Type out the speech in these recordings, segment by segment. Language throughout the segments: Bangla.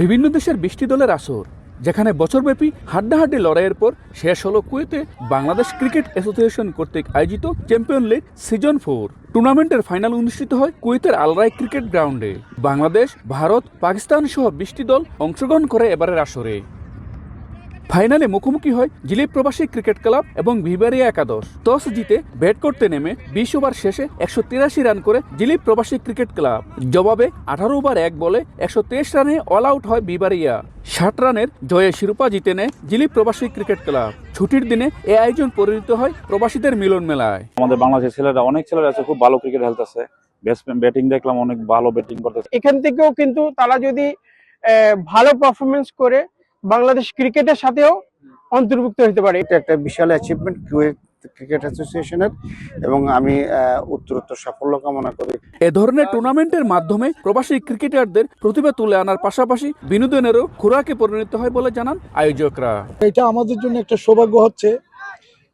বিভিন্ন দেশের বৃষ্টি দলের আসর, যেখানে বছরব্যাপী হাড্ডাহাড্ডি লড়াইয়ের পর শেষ হলো কুয়েতে বাংলাদেশ ক্রিকেট অ্যাসোসিয়েশন কর্তৃক আয়োজিত চ্যাম্পিয়ন লিগ সিজন ফোর। টুর্নামেন্টের ফাইনাল অনুষ্ঠিত হয় কুয়েতের আলরাই ক্রিকেট গ্রাউন্ডে। বাংলাদেশ, ভারত, পাকিস্তান সহ বৃষ্টি দল অংশগ্রহণ করে এবারের আসরে। ফাইনালে মুখোমুখি হয় জিলিপ প্রবাসী ক্রিকেট ক্লাব এবং ভিভারিয়া একাদশ। টস জিতে ব্যাট করতে নেমে বিশ ওভার শেষে একশো তিরাশি রান করে জিলিপ প্রবাসী ক্রিকেট ক্লাব। জবাবে আঠারো ওভার এক বলে একশো তেইশ রানে অল আউট হয় ভিভারিয়া। ষাট রানের জয়ে শিরোপা জিতে নেয় জিলিপ প্রবাসী ক্রিকেট ক্লাব। ছুটির দিনে এ আয়োজন পরিণত হয় প্রবাসীদের মিলন মেলায়। আমাদের বাংলাদেশের ছেলেরা অনেক ছেলেরা আছে খুব ভালো ক্রিকেট খেলতেছে। ব্যাটিং দেখলাম অনেক ভালো ব্যাটিং করতেছে। এখান থেকেও কিন্তু তারা যদি ভালো পারফরমেন্স করে বাংলাদেশ ক্রিকেটের সাথেও অন্তর্ভুক্ত হতে পারে। এটা একটা বিশাল অ্যাচিভমেন্ট কুয়েত ক্রিকেট অ্যাসোসিয়েশনের এবং আমি উত্তরোত্তর সাফল্য কামনা করি। এ ধরনের টুর্নামেন্টের মাধ্যমে প্রবাসী ক্রিকেটারদের প্রতিভা তুলে আনার পাশাপাশি বিনোদনেরও খোরাকে পরিণত হয় বলে জানান আয়োজকরা। এটা আমাদের জন্য একটা সৌভাগ্য হচ্ছে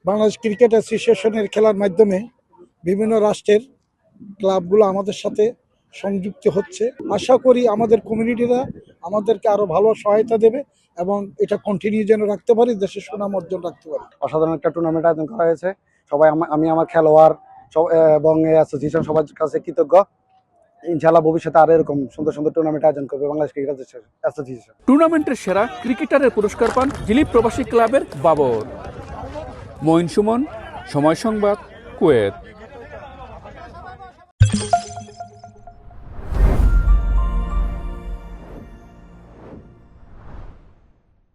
বাংলাদেশ ক্রিকেট অ্যাসোসিয়েশনের খেলার মাধ্যমে বিভিন্ন রাষ্ট্রের ক্লাবগুলো আমাদের সাথে সংযুক্ত হচ্ছে। আশা করি আমাদের কমিউনিটিরা আমাদেরকে আরও ভালো সহায়তা দেবে এবং এটা কন্টিনিউ যেন রাখতে পারি দেশের সুনাম অর্জন রাখতে পারি। অসাধারণ একটা টুর্নামেন্ট আয়োজন করা হয়েছে। সবাই আমি আমার খেলোয়াড় এবং অ্যাসোসিয়েশন সবার কাছে কৃতজ্ঞ। ইনশাআল্লাহ ভবিষ্যতে আরও এরকম সুন্দর সুন্দর টুর্নামেন্ট আয়োজন করবে বাংলাদেশ ক্রিকেট অ্যাসোসিয়েশন টুর্নামেন্টের সেরা ক্রিকেটারের পুরস্কার পান দিলীপ প্রবাসী ক্লাবের বাবর। মঈন সুমন সময় সংবাদ কুয়েত।